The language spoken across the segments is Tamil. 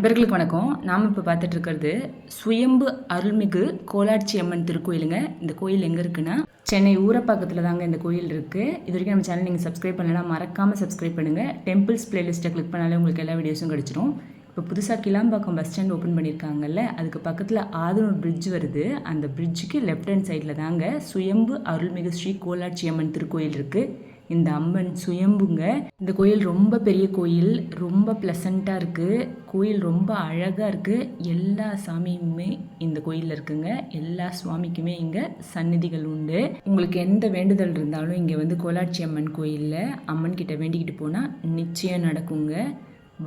இவர்களுக்கு வணக்கம். நாம் இப்போ பார்த்துட்டு இருக்கிறது சுயம்பு அருள்மிகு கோலாட்சி அம்மன் திருக்கோயிலுங்க. இந்த கோயில் எங்கே இருக்குன்னா சென்னை ஊரப்பாக்கத்தில் தாங்க இந்த கோயில் இருக்குது இது வரைக்கும் நம்ம சேனல் நீங்கள் சப்ஸ்கிரைப் பண்ணலாம் மறக்காமல் சப்ஸ்கிரைப் பண்ணுங்கள் டெம்பிள்ஸ் பிளேலிஸ்ட்டை கிளிக் பண்ணாலே உங்களுக்கு எல்லா வீடியோஸும் கிடச்சிரும். இப்போ புதுசாக கிளாம்பாக்கம் பஸ் ஸ்டாண்ட் ஓப்பன் பண்ணியிருக்காங்கல்ல அதுக்கு பக்கத்தில் ஆதனூர் பிரிட்ஜ் வருது. அந்த பிரிட்ஜுக்கு லெஃப்ட் ஹேண்ட் சைடில் தாங்க சுயம்பு அருள்மிகு ஸ்ரீ கோலாட்சி அம்மன் திருக்கோயில் இருக்குது இந்த அம்மன் சுயம்புங்க. இந்த கோயில் ரொம்ப பெரிய கோயில் ரொம்ப ப்ளசண்ட்டாக இருக்குது கோயில் ரொம்ப அழகாக இருக்குது எல்லா சாமியுமே இந்த கோயிலில் இருக்குங்க. எல்லா சுவாமிக்குமே இங்கே சந்நிதிகள் உண்டு. உங்களுக்கு எந்த வேண்டுதல் இருந்தாலும் இங்கே வந்து கோலாட்சி அம்மன் கோயிலில் அம்மன் கிட்ட வேண்டிக்கிட்டு போனால் நிச்சயம் நடக்குங்க.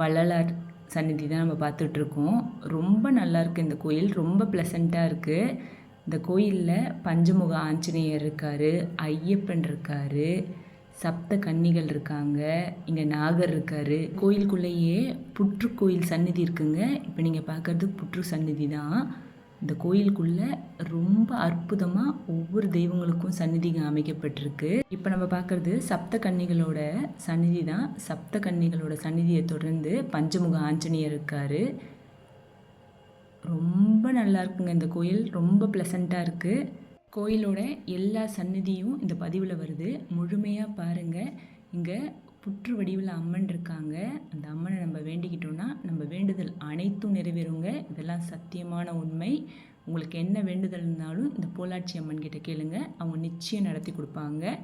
வள்ளலார் சந்நிதி தான் நம்ம பார்த்துட்ருக்கோம். ரொம்ப நல்லா இருக்குது இந்த கோயில். ரொம்ப ப்ளசண்ட்டாக இருக்குது இந்த கோயிலில் பஞ்சமுக ஆஞ்சநேயர் இருக்கார் ஐயப்பன் இருக்கார் சப்த கன்னிகள் இருக்காங்க. இங்கே நாகர் இருக்கார். கோயிலுக்குள்ளேயே புற்று கோயில் சந்நிதி இருக்குங்க. இப்போ நீங்கள் பார்க்குறது புற்று சந்நிதி தான். இந்த கோயிலுக்குள்ளே ரொம்ப அற்புதமாக ஒவ்வொரு தெய்வங்களுக்கும் சந்நிதிங்க அமைக்கப்பட்டிருக்கு இப்போ நம்ம பார்க்குறது சப்த கன்னிகளோட சந்நிதி தான். சப்த கன்னிகளோட சந்நிதியை தொடர்ந்து பஞ்சமுக ஆஞ்சநேயர் இருக்கார். ரொம்ப நல்லா இருக்குங்க. இந்த கோயில் ரொம்ப ப்ளசண்ட்டாக இருக்குது கோயிலோட எல்லா சன்னதியும் இந்த பதிவில் வருது. முழுமையாக பாருங்கள் இங்கே புற்று வடிவில் அம்மன் இருக்காங்க. அந்த அம்மனை நம்ம வேண்டிக்கிட்டோன்னா நம்ம வேண்டுதல் அனைத்தும் நிறைவேறுங்க. இதெல்லாம் சத்தியமான உண்மை. உங்களுக்கு என்ன வேண்டுதல் இருந்தாலும் இந்த போலாட்சி அம்மன் கிட்ட கேளுங்க. அவங்க நிச்சயம் நடத்தி கொடுப்பாங்க.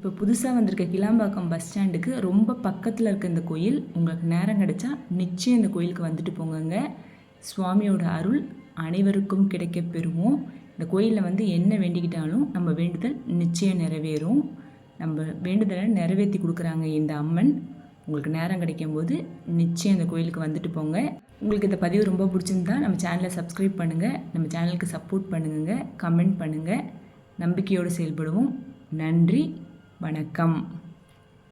இப்போ புதுசாக வந்திருக்க கிளாம்பாக்கம் பஸ் ஸ்டாண்டுக்கு ரொம்ப பக்கத்தில் இருக்க இந்த கோயில் உங்களுக்கு நேரம் கிடைச்சா நிச்சயம் இந்த கோயிலுக்கு வந்துட்டு போங்கங்க. சுவாமியோட அருள் அனைவருக்கும் கிடைக்க பெறுவோம். இந்த கோயிலில் வந்து என்ன வேண்டிக்கிட்டாலும் நம்ம வேண்டுதல் நிச்சயம் நிறைவேறும். நம்ம வேண்டுதலை நிறைவேற்றி கொடுக்குறாங்க இந்த அம்மன். உங்களுக்கு நேரம் கிடைக்கும் போது நிச்சயம் இந்த கோயிலுக்கு வந்துட்டு போங்க. உங்களுக்கு இந்த பதிவு ரொம்ப பிடிச்சிருந்தா நம்ம சேனலை சப்ஸ்கிரைப் பண்ணுங்கள் நம்ம சேனலுக்கு சப்போர்ட் பண்ணுங்க கமெண்ட் பண்ணுங்கள் நம்பிக்கையோடு செயல்படுவோம். நன்றி. வணக்கம்.